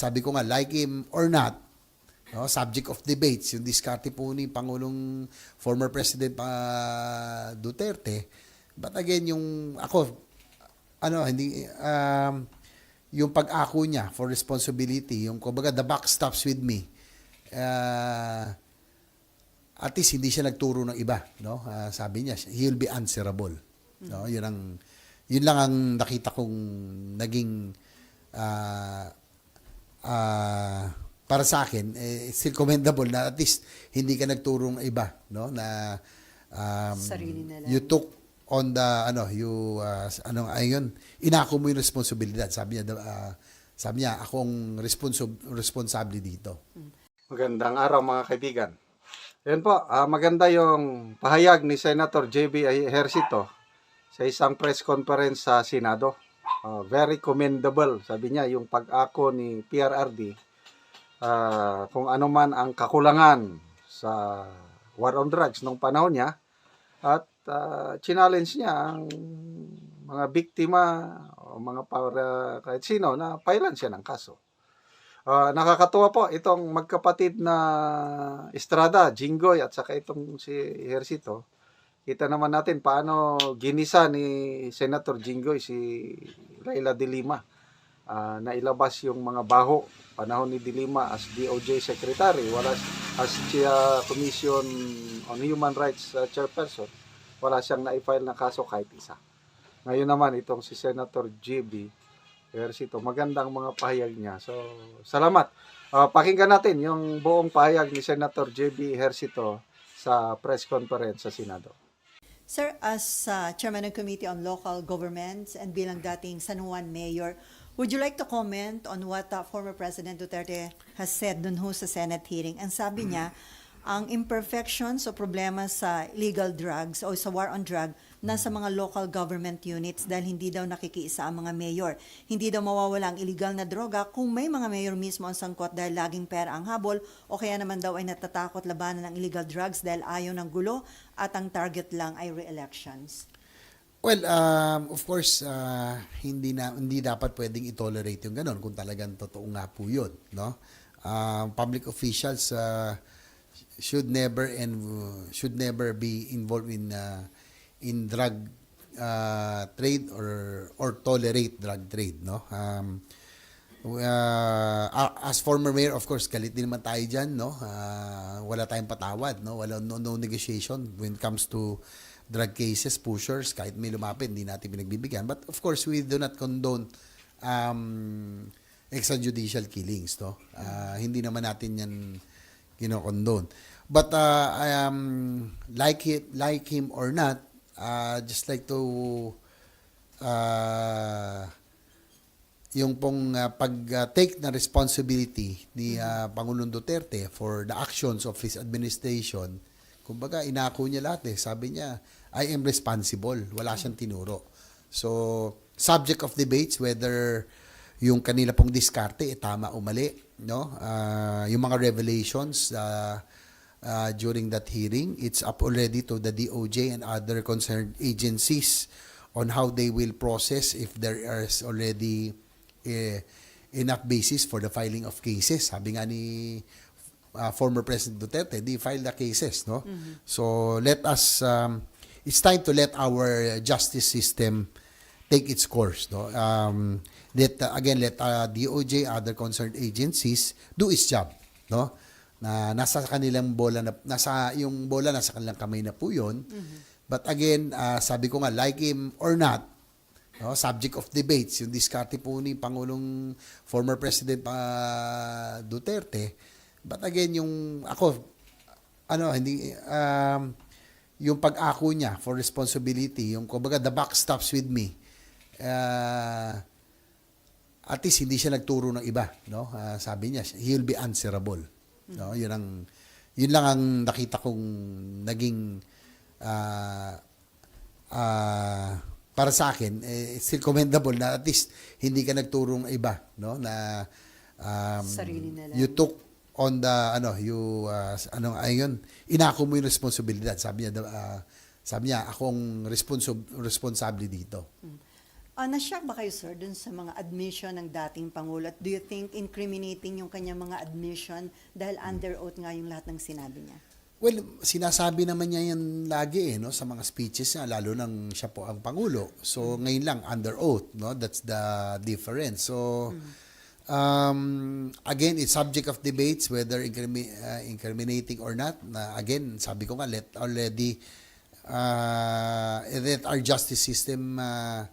sabi ko nga, like him or not, no, subject of debates, yung diskarte po ni Pangulong former President ah, Duterte. But again, yung ako, ano, hindi, um, yung pag-ako niya for responsibility, yung kumbaga the buck stops with me, uh, at least hindi siya nagturo ng iba, no? Ah, sabi niya, he'll be answerable. No, yun ang yun lang ang nakita kong naging ah, ah, para sa akin, eh, still commendable na at least hindi ka nagturo ng iba, no? Na um, Sarili na lang. you took on the ano, you ah, ano ayun, inako mo yung responsibilidad. Sabi niya, ah, sabi niya, akong responso- responsable dito. Magandang araw mga kaibigan. Yan po, ah, maganda yung pahayag ni Senator JB Ejercito sa isang press conference sa Senado. Ah, very commendable, sabi niya, yung pag-ako ni PRRD ah, kung ano man ang kakulangan sa war on drugs nung panahon niya at ah, challenge niya ang mga biktima o mga para kahit sino na pailan siya ng kaso. Ah, nakakatuwa po itong magkapatid na Estrada, Jinggoy at saka itong si Ejercito. Kita naman natin paano ginisa ni Senator Jinggoy si Laila de Lima. Ah, nailabas yung mga baho panahon ni de Lima as DOJ Secretary wala as siya Commission on Human Rights ah, Chairperson wala siyang na-file na kaso kahit isa. Ngayon naman itong si Senator JB Ejercito. Magandang mga pahayag niya. So, salamat. Ah, pakinggan natin yung buong pahayag ni Senator JB Ejercito sa press conference sa Senado. Sir, as uh, Chairman ng Committee on Local Governments and bilang dating San Juan Mayor, would you like to comment on what uh, former President Duterte has said dun ho sa Senate hearing? Ang sabi niya, ang imperfections o problema sa illegal drugs o sa war on drug nasa mga local government units dahil hindi daw nakikiisa ang mga mayor. Hindi daw mawawala ang illegal na droga kung may mga mayor mismo ang sangkot dahil laging pera ang habol o kaya naman daw ay natatakot labanan ng illegal drugs dahil ayaw ng gulo at ang target lang ay re-elections. Well, um, of course, uh, hindi na hindi dapat pwedeng i-tolerate yung ganun kung talagang totoo nga po 'yun, no? Um, public officials uh, should never and uh, should never be involved in uh, in drug uh, trade or or tolerate drug trade, no? Um, uh, as former mayor, of course, galit din naman tayo dyan, no? Uh, wala tayong patawad, no? Wala, no, no negotiation when it comes to drug cases, pushers, kahit may lumapit, hindi natin pinagbibigyan. But of course, we do not condone um, extrajudicial killings, no? Uh, hindi naman natin yan kinokondone. But uh, I am like it, like him or not, uh, just like to uh, yung pong uh, pag-take na responsibility ni uh, Pangulong Duterte for the actions of his administration, kumbaga inako niya lahat eh. Sabi niya, I am responsible. Wala siyang tinuro. So, subject of debates whether yung kanila pong diskarte eh, tama o mali, no? Ah, yung mga revelations uh, uh, during that hearing, it's up already to the DOJ and other concerned agencies on how they will process if there is already eh, enough basis for the filing of cases. Sabi nga ni uh, former President Duterte, they file the cases, no? So let us um, it's time to let our justice system take its course, no? Um, let uh, again let uh, DOJ other concerned agencies do its job, no? Na nasa kanilang bola na nasa yung bola nasa kanilang kamay na po 'yon. But again, uh, sabi ko nga like him or not, no, subject of debates, yung diskarte po ni Pangulong former President uh, Duterte. But again, yung ako, ano, hindi, um, yung pag-ako niya for responsibility, yung kumbaga the buck stops with me, uh, at least hindi siya nagturo ng iba, no? Ah, sabi niya, he'll be answerable. No? Yun ang yun lang ang nakita kong naging ah ah, para sa akin, eh, still commendable na at least hindi ka nagturo ng iba, no? Na um, Sarili na lang. you took on the ano, you uh, ano ayun, inako mo yung responsibilidad. Sabi niya, ah, sabi niya, akong responso, responsable dito. Ah, nashock ba kayo, sir, dun sa mga admission ng dating Pangulo? At do you think incriminating yung kanyang mga admission dahil under oath nga yung lahat ng sinabi niya? Well, sinasabi naman niya yan lagi eh, no, sa mga speeches niya, lalo nang siya po ang Pangulo. So, ngayon lang, under oath, no? That's the difference. So, um, again, it's subject of debates whether incrimi- uh, incriminating or not. Na, again, sabi ko nga, let already, uh, let our justice system uh,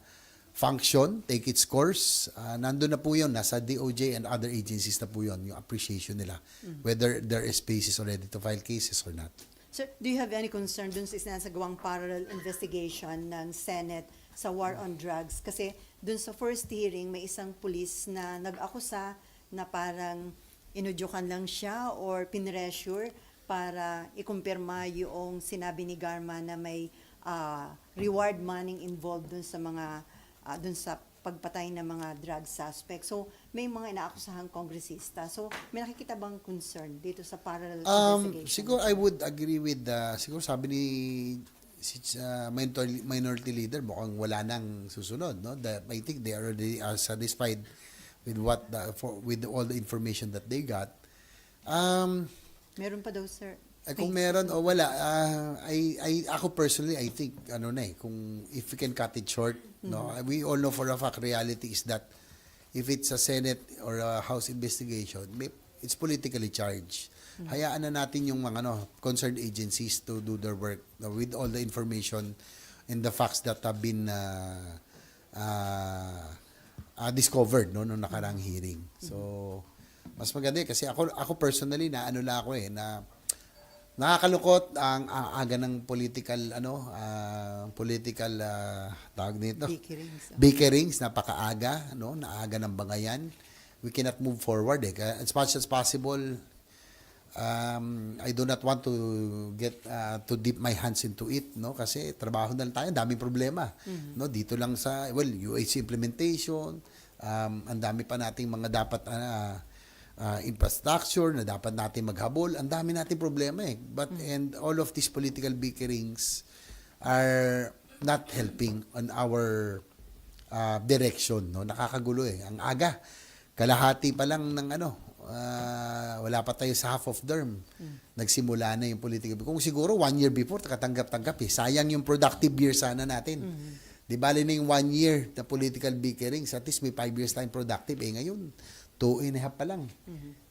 function, take its course. Uh, nandun na po yun, nasa DOJ and other agencies na po yun, yung appreciation nila. Whether there is basis already to file cases or not. Sir, do you have any concern dun sa sinasagawang parallel investigation ng Senate sa war on drugs? Kasi dun sa first hearing, may isang pulis na nag-akusa na parang inudyukan lang siya or pinressure para ikumpirma yung sinabi ni Garma na may ah, reward money involved dun sa mga ah, dun sa pagpatay ng mga drug suspect. So, may mga inaakusahang kongresista. So, may nakikita bang concern dito sa parallel Um, investigation? siguro I would agree with the, siguro sabi ni si uh, minority, minority leader mukhang wala nang susunod no that I think they already are satisfied with what the, for, with all the information that they got um Meron pa daw, sir. Eh, kung meron o wala ah, I, I ako personally I think ano na eh kung if we can cut it short no we all know for a fact reality is that if it's a Senate or a House investigation may, it's politically charged. Hayaan na natin yung mga ano concerned agencies to do their work no, with all the information and the facts that have been uh, uh, uh, discovered no nung nakarang hearing. So mas maganda eh, kasi ako ako personally na ano lang ako eh na Nakakalungkot ang aga ng political ano ah, political ah, tawag nito? Bickerings. bickerings napakaaga no? Naaga ng bangayan. We cannot move forward eh. As much as possible um, I do not want to get uh, to dip my hands into it no? Kasi trabaho na lang tayo. Daming problema no? Dito lang sa well UAC implementation. Um, ang dami pa nating mga dapat uh, uh, infrastructure na dapat natin maghabol. Ang dami nating problema eh. But and all of these political bickerings are not helping on our uh, direction no? Nakakagulo eh. Ang aga. Kalahati pa lang ng ano ah, wala pa tayo sa half of term. Nagsimula na yung political kung siguro one year before katanggap-tanggap eh. Sayang yung productive year sana natin. Di bali na yung one year na political bickerings at least may five years time productive eh ngayon two and a half pa lang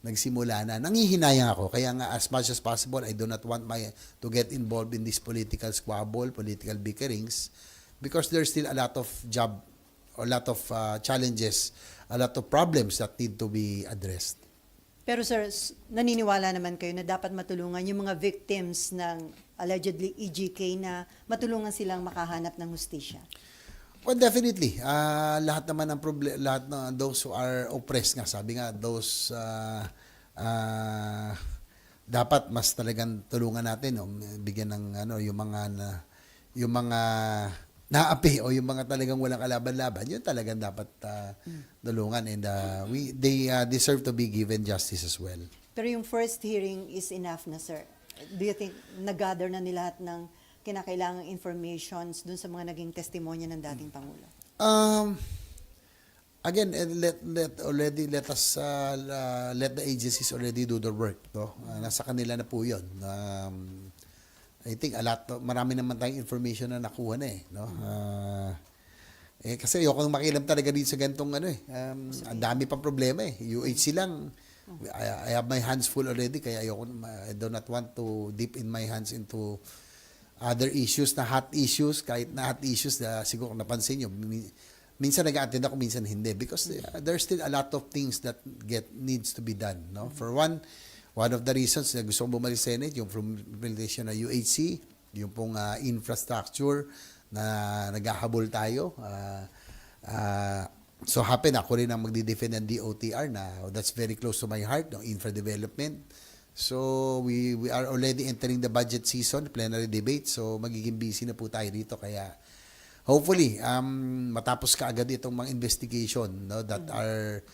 nagsimula na nangihinayang ako kaya nga as much as possible I do not want my to get involved in this political squabble political bickerings because there's still a lot of job a lot of uh, challenges, a lot of problems that need to be addressed. Pero sir, naniniwala naman kayo na dapat matulungan yung mga victims ng allegedly EGK na matulungan silang makahanap ng hustisya. Well, definitely. Uh, lahat naman ng problem, lahat ng those who are oppressed nga, sabi nga, those uh, uh, dapat mas talagang tulungan natin, no? bigyan ng ano, yung mga na, yung mga naapi o yung mga talagang walang kalaban-laban, yun talagang dapat uh, tulungan and uh, we they uh, deserve to be given justice as well. Pero yung first hearing is enough na sir. Do you think nag-gather na nila lahat ng kinakailangang informations dun sa mga naging testimonya ng dating Pangulo? Um, again, eh, let let already let us uh, let the agencies already do their work, no? Uh, nasa kanila na po 'yon. Um, I think a lot marami naman tayong information na nakuha na eh, no? Uh, eh kasi ayoko nang makialam talaga din sa gantong ano eh. Um, ang dami pang problema eh. UHC lang. I, I have my hands full already kaya ayoko I do not want to dip in my hands into other issues na hot issues kahit na hot issues na siguro napansin nyo mi- minsan nag-attend ako minsan hindi. Because uh, there's still a lot of things that get needs to be done no? For one one of the reasons na gusto kong bumalik sa Senate yung from implementation ng UHC yung pong uh, infrastructure na naghahabol tayo. Uh, uh, so happen ako rin ang magdi-defend ng DOTR na that's very close to my heart no? Infra development So we we are already entering the budget season, plenary debate. So magiging busy na po tayo dito kaya hopefully um matapos kaagad itong mga investigation no that are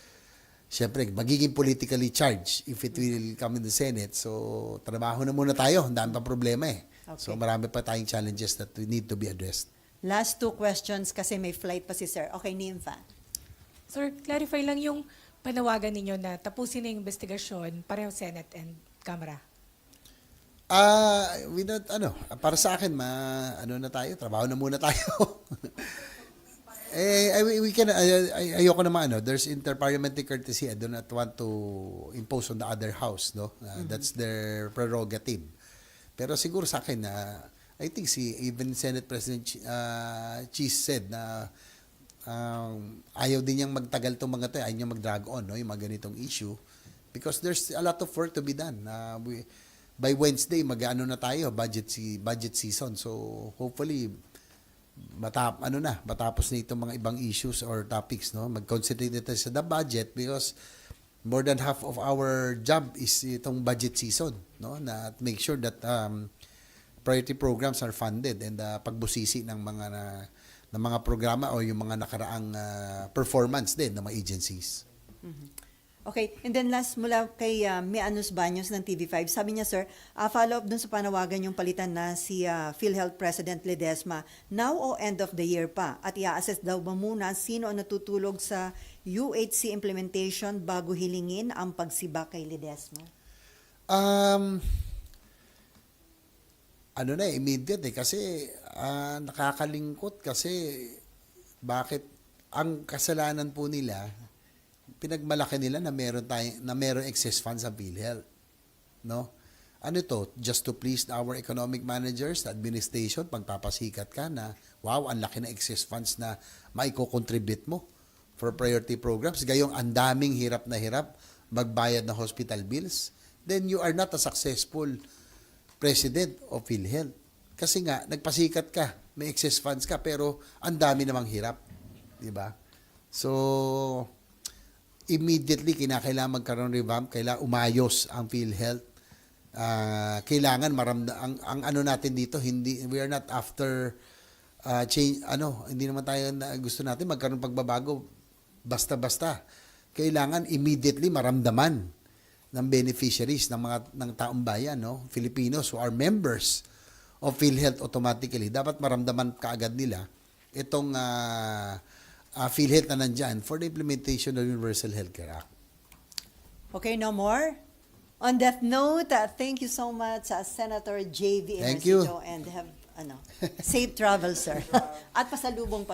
syempre magiging politically charged if it will come in the Senate. So trabaho na muna tayo, ang dami pa problema eh. So Okay. marami pa tayong challenges that we need to be addressed. Last two questions kasi may flight pa si Sir. Okay, Nympha. Sir, clarify lang yung panawagan ninyo na tapusin na yung investigasyon pareho Senate and Kamara. Ah, we not, ano, para sa akin, ma, ano na tayo, trabaho na muna tayo. eh, I, we can, ay, ay- ayoko naman, ano, there's interparliamentary courtesy. I do not want to impose on the other house, no? Uh, That's their prerogative. Pero siguro sa akin, na I think si, even Senate President uh, Cheese said na um, ayaw din niyang magtagal tong mga to, ayaw niyang mag-drag on, no, yung mga ganitong issue. Because there's a lot of work to be done. Uh, we, by Wednesday, mag-ano na tayo, budget si budget season. So, hopefully, matap ano na, matapos na itong mga ibang issues or topics, no? Mag-concentrate tayo sa the budget because more than half of our job is itong budget season, no? Na make sure that um, priority programs are funded and uh, pagbusisi ng mga na, ng mga programa o yung mga nakaraang uh, performance din ng mga agencies. Okay, and then last mula kay uh, Mianus Baños ng TV5, sabi niya, sir, uh, follow up dun sa panawagan yung palitan na si uh, PhilHealth President Ledesma, now o end of the year pa, at i-assess daw ba muna sino ang natutulog sa UHC implementation bago hilingin ang pagsiba kay Ledesma? Um, ano na immediate eh, kasi ah, nakakalingkot kasi bakit ang kasalanan po nila, pinagmalaki nila na meron tayo, na meron excess funds sa PhilHealth. No? Ano to? Just to please our economic managers, administration, pagpapasikat ka na, wow, ang laki na excess funds na maiko-contribute mo for priority programs. Gayong ang daming hirap na hirap magbayad ng hospital bills, then you are not a successful president of PhilHealth. Kasi nga, nagpasikat ka, may excess funds ka, pero ang dami namang hirap. Di ba? So, immediately, kinakailangan magkaroon ng revamp, kailangan umayos ang PhilHealth. Ah, kailangan maramda ang, ang ano natin dito hindi we are not after ah, change ano hindi naman tayo na gusto natin magkaroon pagbabago basta-basta. Kailangan immediately maramdaman ng beneficiaries ng mga ng taong bayan no? Filipinos who are members of PhilHealth automatically. Dapat maramdaman kaagad nila itong ah, ah, PhilHealth na nandyan for the implementation of Universal Healthcare Act. Okay, no more? On that note, uh, thank you so much, uh, Senator J.V. Thank you. And have ano, safe travel, sir. At pasalubong pag